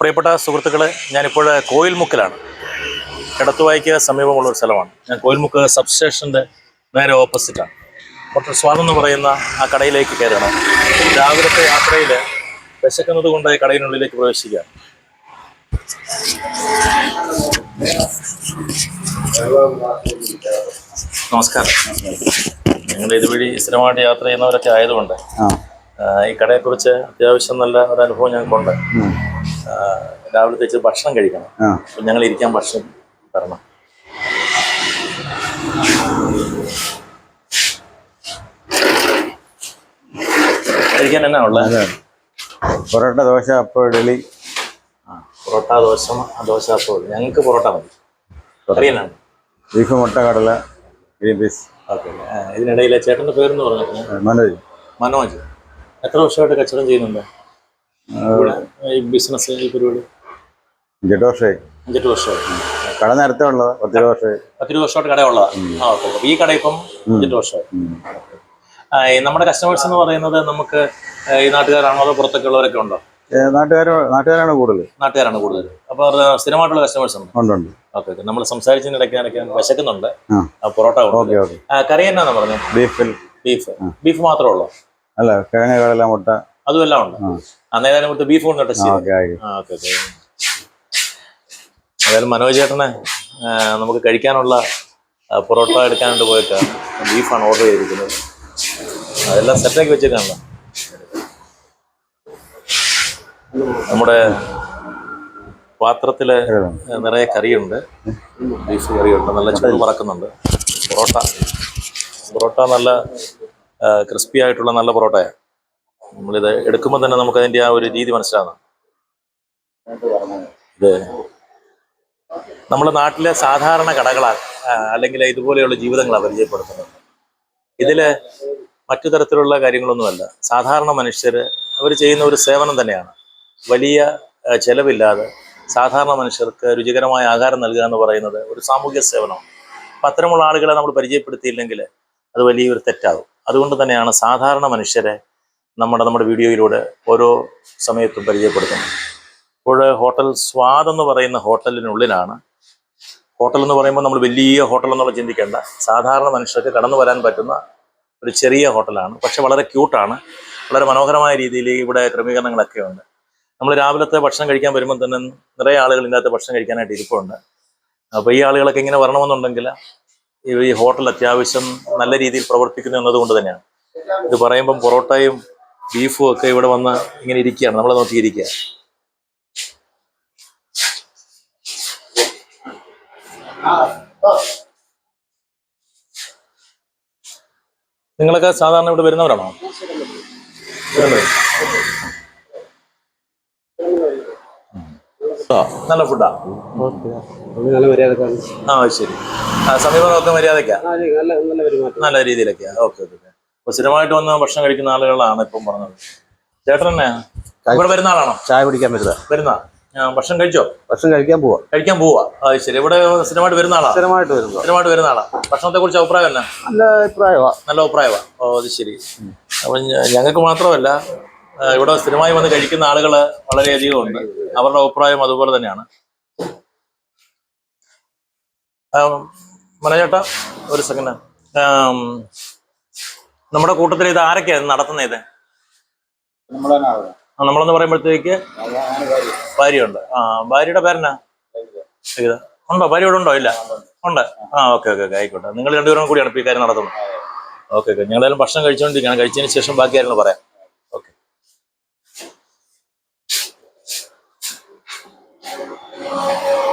പ്രിയപ്പെട്ട സുഹൃത്തുക്കളെ ഞാനിപ്പോൾ കോയിൽമുക്കിലാണ്. എടത്തുവായിക്ക് സമീപമുള്ള ഒരു സ്ഥലമാണ്. ഞാൻ കോയിൽമുക്ക് സബ് സ്റ്റേഷന്റെ നേരെ ഓപ്പോസിറ്റാണ്. ഡോക്ടർ സ്വാദ് എന്ന് പറയുന്ന ആ കടയിലേക്ക് കയറണം രാവിലത്തെ യാത്രയിൽ വിശക്കുന്നത് കൊണ്ട് കടയിനുള്ളിലേക്ക് പ്രവേശിക്കുക. നമസ്കാരം. ഞങ്ങൾ ഇതുവഴി സ്ഥിരമായിട്ട് യാത്ര ചെയ്യുന്നവരൊക്കെ ആയതുകൊണ്ട് ഈ കടയെക്കുറിച്ച് അത്യാവശ്യം നല്ല ഒരു അനുഭവം ഞങ്ങൾക്കുണ്ട്. രാവിലെ തേച്ച് ഭക്ഷണം കഴിക്കണം. അപ്പൊ ഞങ്ങൾ ഇരിക്കാൻ ഭക്ഷണം തരണം. കഴിക്കാൻ എന്നാ ഉള്ളത്? പൊറോട്ട ദോശ അപ്പോൾ ഇഡലി പൊറോട്ട ദോശ ദോശ അപ്പോൾ ഞങ്ങൾക്ക് പൊറോട്ട മതി. അറിയാനാണ് ബീഫ് മുട്ട കടല ഗ്രീൻ പീസ്. ഓക്കെ ഇതിനിടയിലെ ചേട്ടന്റെ പേരെന്ന് പറഞ്ഞു മനോജ്. മനോജ്. എത്ര വർഷമായിട്ട് കച്ചവടം ചെയ്യുന്നുണ്ട്? ഈ ബിസിനസ് ഈ പരിപാടി? അഞ്ചെട്ട് വർഷമായി. അഞ്ചെട്ട് വർഷമായി. കട നേരത്തെ ഉള്ളത് പത്തിരു വർഷമായി. പത്തിരു വർഷമായിട്ട് കടയുള്ളതാണ് ആ ഓക്കെ ഈ കട ഇപ്പം അഞ്ചെട്ട് വർഷമായി. നമ്മുടെ കസ്റ്റമേഴ്സ് എന്ന് പറയുന്നത് നമുക്ക് ഈ നാട്ടുകാരാണോ അതോ പുറത്തൊക്കെ ഉള്ളവരൊക്കെ ഉണ്ടോ? നാട്ടുകാരോ നാട്ടുകാരാണ് കൂടുതൽ നാട്ടുകാരാണ് കൂടുതൽ അപ്പോൾ സ്ഥിരമായിട്ടുള്ള കസ്റ്റമേഴ്സ് ഉണ്ട്? ഉണ്ട് ഉണ്ട്. Okay okay. നമ്മൾ സംസാരിച്ചതിനിടയ്ക്ക് എനിക്ക് വിശക്കുന്നുണ്ട്. പൊറോട്ട കറി എന്നാന്ന് പറഞ്ഞത് ബീഫ്. ബീഫ്. ബീഫ് മാത്രമേ ഉള്ളൂ? അല്ല കിഴങ്ങ് കടല മുട്ട. അതും എല്ലാം ഉണ്ട്. അന്നേരം കൊടുത്ത് ബീഫ് കൊണ്ട് ഓക്കെ ഓക്കെ ഏതായാലും മനോജ് ചേട്ടനെ നമുക്ക് കഴിക്കാനുള്ള പൊറോട്ട എടുക്കാനായിട്ട് പോയേക്കാം. ബീഫാണ് ഓർഡർ ചെയ്തിരിക്കുന്നത്. അതെല്ലാം സെറ്റാക്കി വെച്ചേക്കാണല്ലോ. നമ്മുടെ പാത്രത്തിൽ നിറയെ കറിയുണ്ട്. ബീഫ് കറിയുണ്ട്. നല്ല ചൂട് പറക്കുന്നുണ്ട്. പൊറോട്ട. പൊറോട്ട നല്ല ക്രിസ്പി ആയിട്ടുള്ള നല്ല പൊറോട്ടയാണ് നമ്മളിത് എടുക്കുമ്പോൾ തന്നെ നമുക്ക് അതിന്റെ ആ ഒരു രീതി മനസ്സിലാകുന്നു ഇത് നമ്മുടെ നാട്ടിലെ സാധാരണ കടകളാണ് അല്ലെങ്കിൽ ഇതുപോലെയുള്ള ജീവിതങ്ങളാണ് പരിചയപ്പെടുത്തുന്നത്. ഇതിൽ മറ്റു തരത്തിലുള്ള കാര്യങ്ങളൊന്നുമല്ല. സാധാരണ മനുഷ്യർ അവർ ചെയ്യുന്ന ഒരു സേവനം തന്നെയാണ്. വലിയ ചെലവില്ലാതെ സാധാരണ മനുഷ്യർക്ക് രുചികരമായ ആഹാരം നൽകുക എന്ന് പറയുന്നത് ഒരു സാമൂഹ്യ സേവനമാണ്. അപ്പം അത്തരമുള്ള ആളുകളെ നമ്മൾ പരിചയപ്പെടുത്തിയില്ലെങ്കിൽ അത് വലിയൊരു തെറ്റാകും. അതുകൊണ്ട് തന്നെയാണ് സാധാരണ മനുഷ്യരെ നമ്മുടെ നമ്മുടെ വീഡിയോയിലൂടെ ഓരോ സമയത്തും പരിചയപ്പെടുത്തുന്നത്. ഇപ്പോൾ ഹോട്ടൽ സ്വാദ് എന്ന് പറയുന്ന ഹോട്ടലിനുള്ളിലാണ്. ഹോട്ടൽ എന്ന് പറയുമ്പോൾ നമ്മൾ വലിയ ഹോട്ടൽ എന്നുള്ള ചിന്തിക്കേണ്ട. സാധാരണ മനുഷ്യർക്ക് കടന്നു വരാൻ പറ്റുന്ന ഒരു ചെറിയ ഹോട്ടലാണ്. പക്ഷെ വളരെ ക്യൂട്ടാണ്. വളരെ മനോഹരമായ രീതിയിൽ ഇവിടെ ക്രമീകരണങ്ങളൊക്കെ ഉണ്ട്. നമ്മൾ രാവിലത്തെ ഭക്ഷണം കഴിക്കാൻ വരുമ്പോൾ തന്നെ നിറയെ ആളുകൾ ഇതിനകത്ത് ഭക്ഷണം കഴിക്കാനായിട്ട് ഇരിപ്പുണ്ട്. അപ്പോൾ ഈ ആളുകളൊക്കെ ഇങ്ങനെ വരണമെന്നുണ്ടെങ്കിൽ ഈ ഹോട്ടൽ അത്യാവശ്യം നല്ല രീതിയിൽ പ്രവർത്തിക്കുന്നു എന്നതുകൊണ്ട് തന്നെയാണ്. ഇത് പറയുമ്പം പൊറോട്ടയും ബീഫും ഒക്കെ ഇവിടെ വന്ന് ഇങ്ങനെ ഇരിക്കുകയാണ്. നമ്മളെ നോക്കിയിരിക്കുക. നിങ്ങളൊക്കെ സാധാരണ ഇവിടെ വരുന്നവരാണോ വരുന്നത്. ആ, നല്ല ഫുഡാ നല്ല മര്യാദക്കാണ് ആ ശരി. സമീപമൊക്കെ മര്യാദക്കാ? നല്ല രീതിയിലൊക്കെയാ ഓക്കെ ഓക്കെ അപ്പൊ സ്ഥിരമായിട്ട് വന്ന് ഭക്ഷണം കഴിക്കുന്ന ആളുകളാണ് ഇപ്പം പറഞ്ഞത്. ചേട്ടൻ തന്നെ ഇവിടെ വരുന്ന ആളാണോ? ചായ കുടിക്കാൻ വരുന്ന. ആ, ഭക്ഷണം കഴിച്ചോ? ഭക്ഷണം കഴിക്കാൻ പോവാ. കഴിക്കാൻ പോവാ. അത് ശരി. ഇവിടെ സ്ഥിരമായിട്ട് വരുന്ന ആളാ? സ്ഥിരമായിട്ട് വരുന്നത് സ്ഥിരമായിട്ട് വരുന്ന ആളാ. ഭക്ഷണത്തെ കുറിച്ച് അഭിപ്രായം എന്നാ? നല്ല അഭിപ്രായമാ നല്ല അഭിപ്രായമാ ഓ അത് ശരി. അപ്പം ഞങ്ങൾക്ക് മാത്രമല്ല ഇവിടെ സ്ഥിരമായി വന്ന് കഴിക്കുന്ന ആളുകൾ വളരെയധികം ഉണ്ട്. അവരുടെ അഭിപ്രായം അതുപോലെ തന്നെയാണ്. മനോജേട്ടാ ഒരു സെക്കൻഡ് നമ്മുടെ കൂട്ടത്തിൽ ഇത് ആരൊക്കെയാണ് നടത്തുന്നത് ഇത്? നമ്മളെന്ന് പറയുമ്പോഴത്തേക്ക് ഭാര്യയുണ്ട്. ആ ഭാര്യയുടെ പേരെന്നാ? ഉണ്ടോ? ഭാര്യ ഇവിടെ ഉണ്ടോ? ഇല്ല. ഉണ്ട്. ആ ഓക്കെ ഓക്കെ ഓക്കെ ആയിക്കോട്ടെ. നിങ്ങൾ രണ്ടുപേരും കൂടിയാണ് ഇപ്പോൾ ഈ കാര്യം നടത്തുന്നത്. Okay okay. ഞങ്ങളെല്ലാം ഭക്ഷണം കഴിച്ചുകൊണ്ടിരിക്കുകയാണ് കഴിച്ചതിന് ശേഷം ബാക്കി കാര്യങ്ങൾ പറയാം Amém.